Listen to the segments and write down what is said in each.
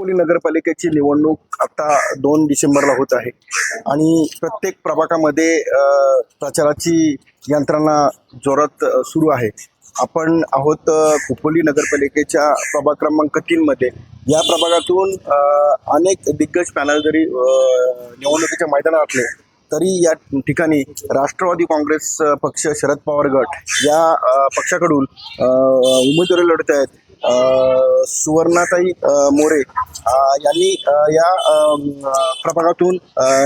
खोपोली नगरपालिकेची निवडणूक आता दोन डिसेंबरला होत आहे. आणि प्रत्येक प्रभागामध्ये प्रचाराची यंत्रणा जोरात सुरू आहे. आपण आहोत खोपोली नगरपालिकेच्या प्रभाग क्रमांक तीनमध्ये या प्रभागातून अनेक दिग्गज पॅनल जरी निवडणुकीच्या मैदानात असले तरी या ठिकाणी राष्ट्रवादी काँग्रेस पक्ष शरद पवार गट या पक्षाकडून उमेदवारी लढत आहेत. सुवर्णाताई मोरे यांनी या प्रभागातून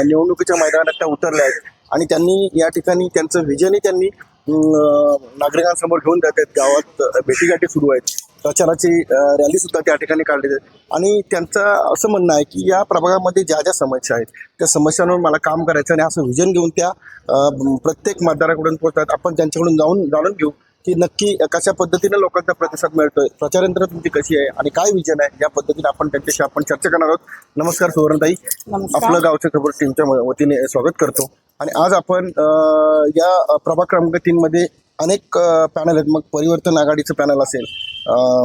निवडणुकीच्या मैदानात त्या उतरल्या आहेत. आणि त्यांनी या ठिकाणी त्यांचं विजनही त्यांनी नागरिकांसमोर घेऊन जात आहेत. गावात भेटीगाठी सुरू आहेत. प्रचाराची रॅली सुद्धा त्या ठिकाणी काढली जाते. आणि त्यांचं असं म्हणणं आहे की या प्रभागामध्ये ज्या ज्या समस्या आहेत त्या समस्यांवर मला काम करायचं आणि असं विजन घेऊन त्या प्रत्येक मतदाराकडून पोहोचतात. आपण त्यांच्याकडून जाऊन जाणून घेऊ. की नक्की कशा पद्धतीने लोकांचा प्रतिसाद मिळतोय प्रचार यंत्रणा तुमची कशी आहे आणि काय विजन आहे या पद्धतीने आपण त्यांच्याशी आपण चर्चा करणार आहोत. नमस्कार सुवर्णताई. आपलं गावच्या खबर टीमच्या वतीने स्वागत करतो. आणि आज आपण या प्रभाग क्रमांक तीनमध्ये अनेक पॅनल आहेत. मग परिवर्तन आघाडीचं पॅनल असेल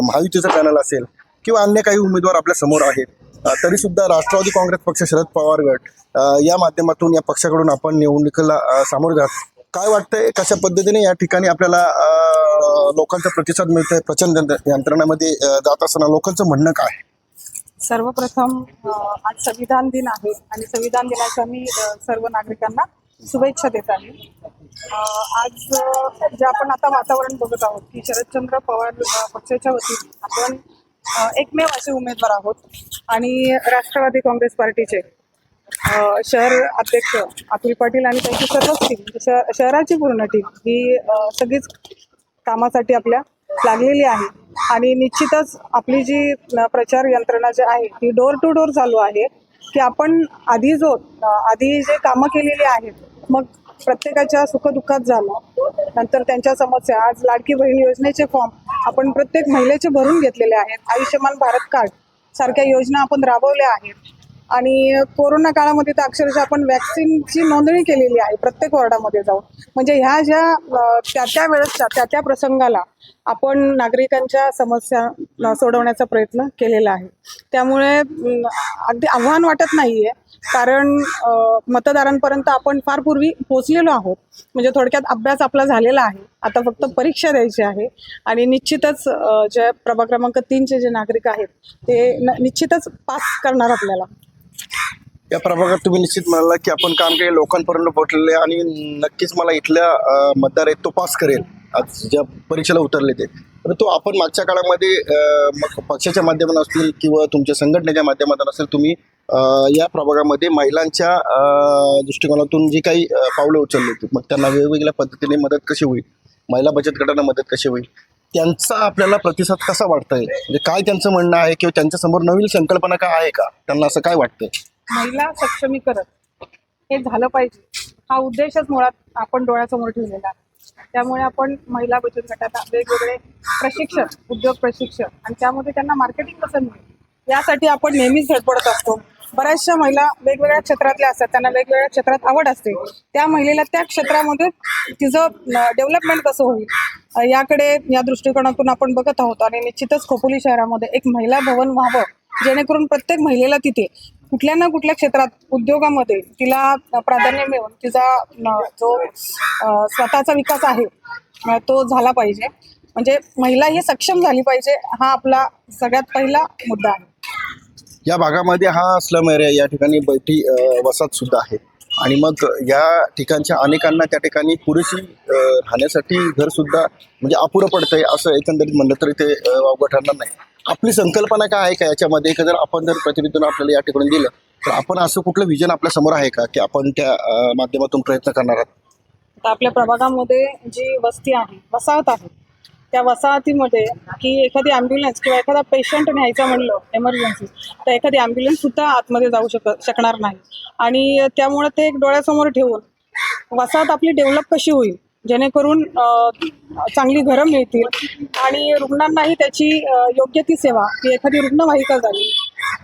महायुतीचं पॅनल असेल किंवा अन्य काही उमेदवार आपल्यासमोर आहेत तरी सुद्धा राष्ट्रवादी काँग्रेस पक्ष शरद पवार गट या माध्यमातून या पक्षाकडून आपण निवडणुकीला सामोरं जात काय वाटतंय कशा पद्धतीने या ठिकाणी आपल्याला लोकांचा प्रतिसाद मिळतोय प्रचंड यंत्र- यंत्रणामध्ये जात असताना लोकांचं म्हणणं काय? सर्वप्रथम आज संविधान दिन आहे आणि संविधान दिनाच्या मी सर्व नागरिकांना शुभेच्छा देत आहे. आज जे आपण आता वातावरण बघत आहोत की शरदचंद्र पवार पक्षाच्या वतीने आपण एकमेव असे उमेदवार आहोत आणि राष्ट्रवादी काँग्रेस पार्टीचे. शहर अध्यक्ष अतुल पाटील आणि त्यांची सर्वच टीम म्हणजे शह- शहराची पूर्ण टीम ही सगळीच कामासाठी आपल्या लागलेली आहे. आणि निश्चितच आपली जी प्रचार यंत्रणा जी आहे ती डोर टू डोर चालू आहे की आपण आधी जो आधी जे कामं केलेली आहेत मग प्रत्येकाच्या सुखदुःखात झालं नंतर त्यांच्या समस्या आज लाडकी बहीण योजनेचे फॉर्म आपण प्रत्येक महिलेचे भरून घेतलेले आहेत. आयुष्यमान भारत कार्ड सारख्या योजना आपण राबवल्या आहेत. आणि कोरोना काळामध्ये तर अक्षरशः आपण वॅक्सिनची नोंदणी केलेली आहे प्रत्येक वॉर्डामध्ये जाऊन. म्हणजे ह्या ज्या त्या त्या वेळेसच्या त्या त्या प्रसंगाला आपण नागरिकांच्या समस्या सोडवण्याचा प्रयत्न केलेला आहे. त्यामुळे अगदी आव्हान वाटत नाहीये. कारण मतदारांपर्यंत आपण फार पूर्वी पोचलेलो आहोत. म्हणजे थोडक्यात अभ्यास आपला झालेला आहे. आता फक्त परीक्षा द्यायची आहे. आणि निश्चितच जे प्रभाग क्रमांक तीनचे जे नागरिक आहेत ते निश्चितच पास करणार आपल्याला. या प्रभागात तुम्ही निश्चित म्हणाला की आपण काम केले लोकांपर्यंत पोहोचलेले आणि नक्कीच मला इथल्या मतदार आहेत तो पास करेल. आज ज्या परीक्षेला उतरले ते. परंतु आपण मागच्या काळामध्ये मग पक्षाच्या माध्यमातून असतील किंवा तुमच्या संघटनेच्या माध्यमातून असेल तुम्ही या प्रभागामध्ये महिलांच्या दृष्टिकोनातून जी काही पावलं उचलली होती मग त्यांना वेगवेगळ्या पद्धतीने मदत कशी होईल? महिला बचत गटांना मदत कशी होईल? त्यांचा आपल्याला प्रतिसाद कसा वाटतंय? म्हणजे काय त्यांचं म्हणणं आहे किंवा त्यांच्यासमोर नवीन संकल्पना काय आहे का? त्यांना असं काय वाटतंय? महिला सक्षमीकरण हे झालं पाहिजे. हा उद्देशच मुळात आपण डोळ्यासमोर ठेवलेला आहे. त्यामुळे आपण महिला बचत गटात वेगवेगळे प्रशिक्षण उद्योग प्रशिक्षण आणि त्यामध्ये त्यांना मार्केटिंग कसं मिळेल यासाठी आपण नेहमीच धडपडत असतो. बऱ्याचशा महिला वेगवेगळ्या क्षेत्रातल्या असतात. त्यांना वेगवेगळ्या क्षेत्रात आवड असते. त्या महिलेला त्या क्षेत्रामध्ये तिचं डेव्हलपमेंट कसं होईल? याकडे या दृष्टिकोनातून आपण बघत आहोत आणि निश्चितच खोपोली शहरामध्ये एक महिला भवन व्हावं जेणेकरून प्रत्येक महिलेला तिथे कुठल्या ना कुठल्या क्षेत्रात उद्योगामध्ये तिला प्राधान्य मिळून तिचा जो स्वतःचा विकास आहे तो झाला पाहिजे. म्हणजे महिला ही सक्षम झाली पाहिजे हा आपला सगळ्यात पहिला मुद्दा आहे. या भागामध्ये हा स्लम एरिया या ठिकाणी बैठी वसत वसाहत सुद्धा आहे. आणि मग या ठिकाणच्या अनेकांना त्या ठिकाणी पुरेशी राहण्यासाठी घर सुद्धा म्हणजे अपुरं पडतंय असं एकंदरीत म्हणलं तरी ते अ, वावगं ठरणार नाही. आपली संकल्पना काय आहे का याच्यामध्ये? का जर आपण जर प्रतिनिधीनं आपल्याला या ठिकाणी दिलं तर आपण असं कुठलं विजन आपल्यासमोर आहे का की आपण त्या माध्यमातून प्रयत्न करणार आहात? आता आपल्या प्रभागामध्ये जी वस्ती आहे वसाहत आहे त्या वसाहतीमध्ये की एखादी ॲम्ब्युलन्स किंवा एखादा पेशंट न्यायचा म्हणलं एमर्जन्सी तर एखादी ॲम्ब्युलन्स सुद्धा आतमध्ये जाऊ शक शकणार नाही. आणि त्यामुळे ते एक डोळ्यासमोर ठेवून वसाहत आपली डेव्हलप कशी होईल जेणेकरून चांगली घरं मिळतील आणि रुग्णांनाही त्याची योग्य ती सेवा की एखादी रुग्णवाहिका झाली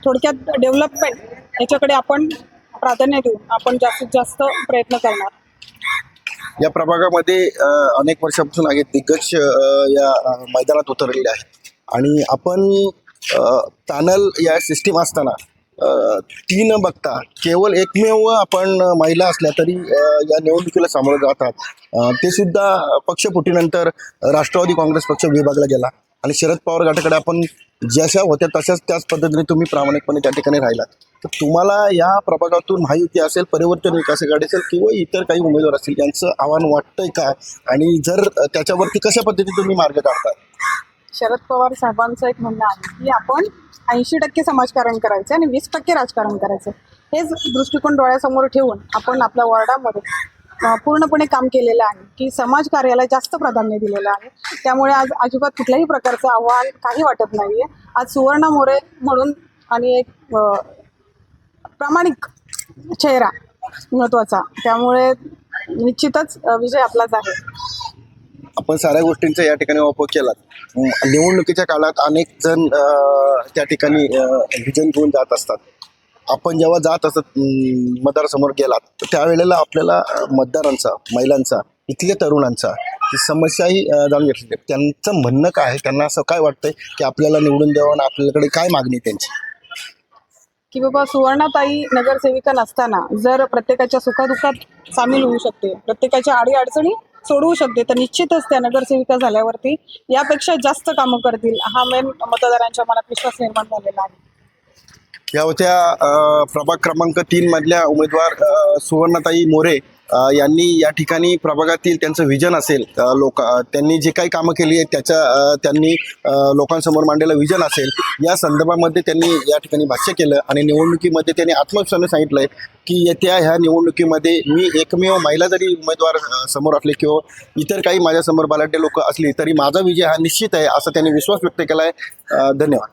थोडक्यात डेव्हलपमेंट याच्याकडे आपण प्राधान्य देऊन आपण जास्तीत जास्त प्रयत्न करणार. या प्रभागामध्ये अनेक वर्षापासून आहेत दिग्गज या मैदानात उतरलेले आहेत. आणि आपण पॅनल या सिस्टीम असताना ती न बघता केवळ एकमेव आपण महिला असल्या तरी या निवडणुकीला सामोरं जातात. ते सुद्धा पक्षफुटीनंतर राष्ट्रवादी काँग्रेस पक्ष विभागला गेला. आणि शरद पवार गटाकडे आपण जशा होत्या तशाच त्याच पद्धतीने तुम्ही प्रामाणिकपणे त्या ठिकाणी राहिलात. तर तुम्हाला या प्रभागातून महायुती असेल परिवर्तन विकास आघाडी असेल किंवा इतर काही उमेदवार असतील यांचं आव्हान वाटतंय का? आणि जर त्याच्यावरती कशा पद्धतीने तुम्ही मार्ग काढता शरद पवार साहेबांचं एक म्हणणं आहे की आपण ऐंशी टक्के समाजकारण करायचं आणि वीस टक्के राजकारण करायचं. हेच दृष्टिकोन डोळ्यासमोर ठेवून आपण आपल्या वॉर्डामध्ये पूर्णपणे काम केलेलं आहे की समाज कार्याला जास्त प्राधान्य दिलेलं आहे. त्यामुळे आज अजिबात कुठल्याही प्रकारचं आव्हान काही वाटत नाही आहे आज सुवर्ण मोरे म्हणून आणि एक प्रामाणिक चेहरा महत्त्वाचा त्यामुळे निश्चितच विजय आपलाच आहे. आपण साऱ्या गोष्टींचा या ठिकाणी वापर केला निवडणुकीच्या काळात अनेक जण त्या ठिकाणी विजन घेऊन जात असतात. आपण जेव्हा जात असत मतदारसमोर गेलात तर त्यावेळेला आपल्याला मतदारांचा महिलांचा इथल्या तरुणांचा ही समस्याही जाणून घेतली त्यांचं म्हणणं काय आहे? त्यांना असं काय वाटतंय की आपल्याला निवडून द्यावं आणि आपल्याकडे काय मागणी त्यांची? की बाबा सुवर्णाताई नगरसेविका नसताना जर प्रत्येकाच्या सुखादुखात सामील होऊ शकते प्रत्येकाच्या अडीअडचणी सोडवू शकते तर निश्चितच त्या नगरसेविका झाल्यावरती यापेक्षा जास्त कामं करतील हा मेन मतदारांच्या मनात विश्वास निर्माण झालेला आहे. या होत्या प्रभाग क्रमांक तीन मधल्या उमेदवार सुवर्णताई मोरे यांनी या ठिकाणी प्रभागातील त्यांचं विजन असेल लोक त्यांनी जे काही कामं केली आहेत त्याच्या त्यांनी लोकांसमोर मांडलेलं विजन असेल या संदर्भामध्ये त्यांनी या ठिकाणी भाष्य केलं आणि निवडणुकीमध्ये त्यांनी आत्मविश्वासाने आहे की येत्या ह्या निवडणुकीमध्ये मी एकमेव महिला जरी उमेदवार समोर असले किंवा इतर काही माझ्यासमोर बलाढ्य लोक असली तरी माझा विजय हा निश्चित आहे असं त्यांनी विश्वास व्यक्त केला आहे धन्यवाद.